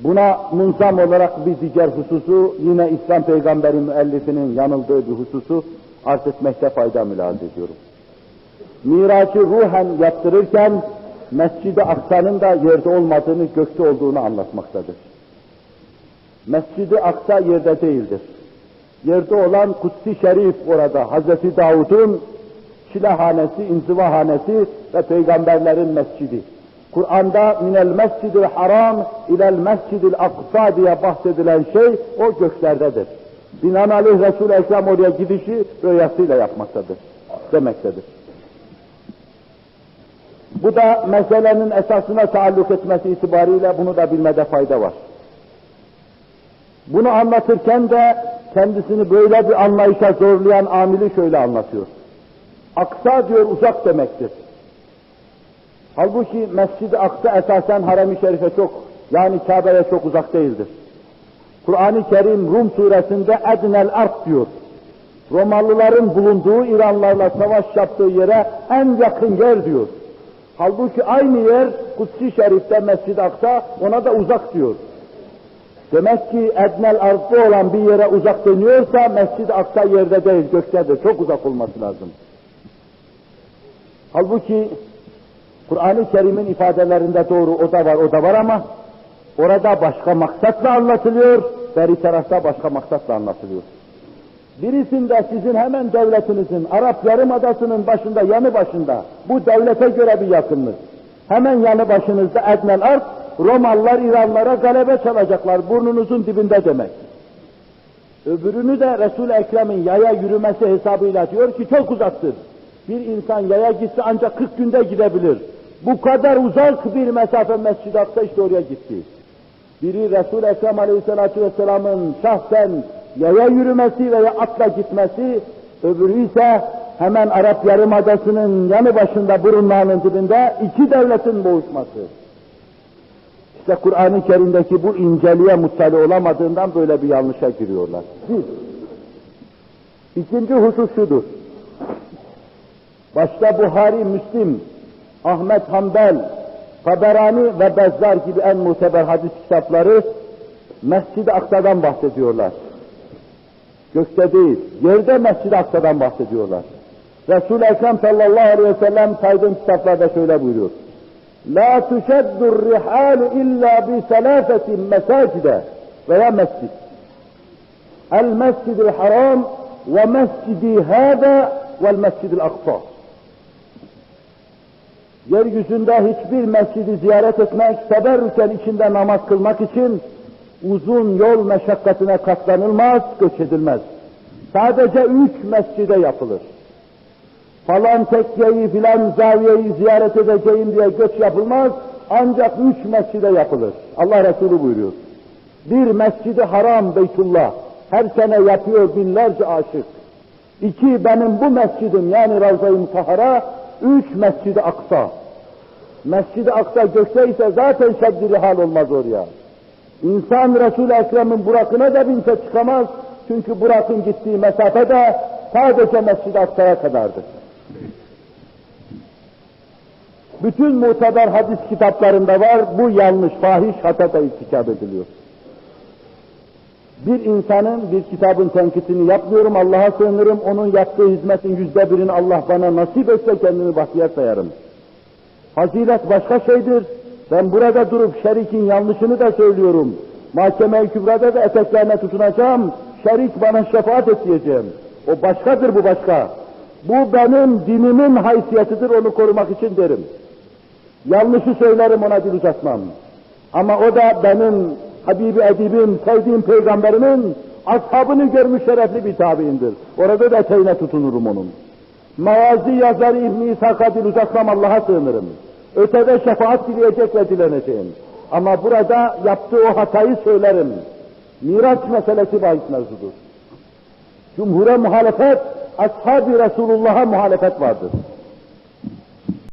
Buna munzam olarak bir diğer hususu yine İslam peygamberi müellifinin yanıldığı bir hususu arz etmekte fayda mülazı ediyorum. Miracı ruhen yaptırırken Mescid-i Aksa'nın da yerde olmadığını, gökte olduğunu anlatmaktadır. Mescid-i Aksa yerde değildir. Yerde olan Kutsi Şerif orada, Hazreti Davud'un çilehanesi, inzivahanesi ve peygamberlerin mescidi. Kur'an'da minel mescidil haram ilel mescidil aksa diye bahsedilen şey o göklerdedir. Binaenaleyh Resul-i Ekrem oraya gidişi rüyasıyla yapmaktadır, demektedir. Bu da meselenin esasına taalluk etmesi itibariyle bunu da bilmede fayda var. Bunu anlatırken de kendisini böyle bir anlayışa zorlayan amili şöyle anlatıyor. Aksa diyor uzak demektir. Halbuki Mescid-i Aksa esasen Harem-i Şerif'e çok, yani Kabe'ye çok uzak değildir. Kur'an-ı Kerim Rum suresinde Ednel Art diyor. Romalıların bulunduğu İranlarla savaş yaptığı yere en yakın yer diyor. Halbuki aynı yer Kutsi Şerif'te Mescid-i Aksa ona da uzak diyor. Demek ki Ednel Art'ta olan bir yere uzak deniyorsa Mescid-i Aksa yerde değil, göktedir. Çok uzak olması lazım. Halbuki Kur'an-ı Kerim'in ifadelerinde doğru o da var, o da var ama orada başka maksatla anlatılıyor, beri tarafta başka maksatla anlatılıyor. Birisinde sizin hemen devletinizin, Arap Yarımadası'nın başında, yanı başında, bu devlete göre bir yakınlık. Hemen yanı başınızda Ednel Arp, Romalılar İranlara galebe çalacaklar, burnunuzun dibinde demek. Öbürünü de Resul-i Ekrem'in yaya yürümesi hesabıyla diyor ki çok uzaktır. Bir insan yaya gitse ancak 40 günde gidebilir. Bu kadar uzak bir mesafe Mescid-i işte oraya gitti. Biri Resul-i Ekrem Aleyhisselatü Vesselam'ın şahsen yaya yürümesi veya atla gitmesi, öbürü ise hemen Arap Yarımadası'nın yanı başında burunlarının dibinde iki devletin boğuşması. İşte Kur'an-ı Kerim'deki bu inceliğe muttali olamadığından böyle bir yanlışa giriyorlar. Bir. İkinci husus şudur. Başta Buhari, Müslim, Ahmet Hanbel, Taberani ve Bezzar gibi en muteber hadis kitapları Mescid-i Aksa'dan bahsediyorlar. Gökte değil, yerde Mescid-i Aksa'dan bahsediyorlar. Resul-i Ekrem sallallahu aleyhi ve sellem saydığım kitaplarda şöyle buyuruyor. La tuşeddur rihalu illa bi selafetin mesacide veya mescid. El mescidil haram ve mescidi hâda vel mescidil aksa. Yeryüzünde hiçbir mescidi ziyaret etmek, teberrüken içinde namaz kılmak için uzun yol meşakkatine katlanılmaz, göç edilmez. Sadece üç mescide yapılır. Falan tekkeyi filan zaviyeyi ziyaret edeceğim diye göç yapılmaz, ancak üç mescide yapılır. Allah Resulü buyuruyor. Bir mescidi haram Beytullah, her sene yapıyor binlerce aşık. İki benim bu mescidim yani Ravza-i Mutahara, üç mescidi Aksa. Mescid-i Aksa gökte ise zaten şeddili hal olmaz oraya. İnsan Resul-i Ekrem'in Burak'ına da binse çıkamaz. Çünkü Burak'ın gittiği mesafe de sadece Mescid-i Aksa'ya kadardır. Bütün muteber hadis kitaplarında var, bu yanlış, fahiş hatada irtikap ediliyor. Bir insanın bir kitabın tenkitini yapmıyorum, Allah'a sığınırım, onun yaptığı hizmetin yüzde birini Allah bana nasip etse kendimi bahtiyar sayarım. Fazilet başka şeydir. Ben burada durup şerikin yanlışını da söylüyorum. Mahkeme-i Kübra'da da eteklerine tutunacağım. Şerik bana şefaat et diyeceğim. O başkadır bu başka. Bu benim dinimin haysiyetidir onu korumak için derim. Yanlışı söylerim ona dil uzatmam. Ama o da benim Habibi Edibim, sevdiğim peygamberimin ashabını görmüş şerefli bir tabiindir. Orada da eteğine tutunurum onun. Mavazi yazarı İbn-i İshak'a dil uzatmam Allah'a sığınırım. Ötede şefaat dileyecek ve dileneceğim. Ama burada yaptığı o hatayı söylerim. Miraç meselesi bahis mevzudur. Cumhur'a muhalefet, ashab-ı Resulullah'a muhalefet vardır.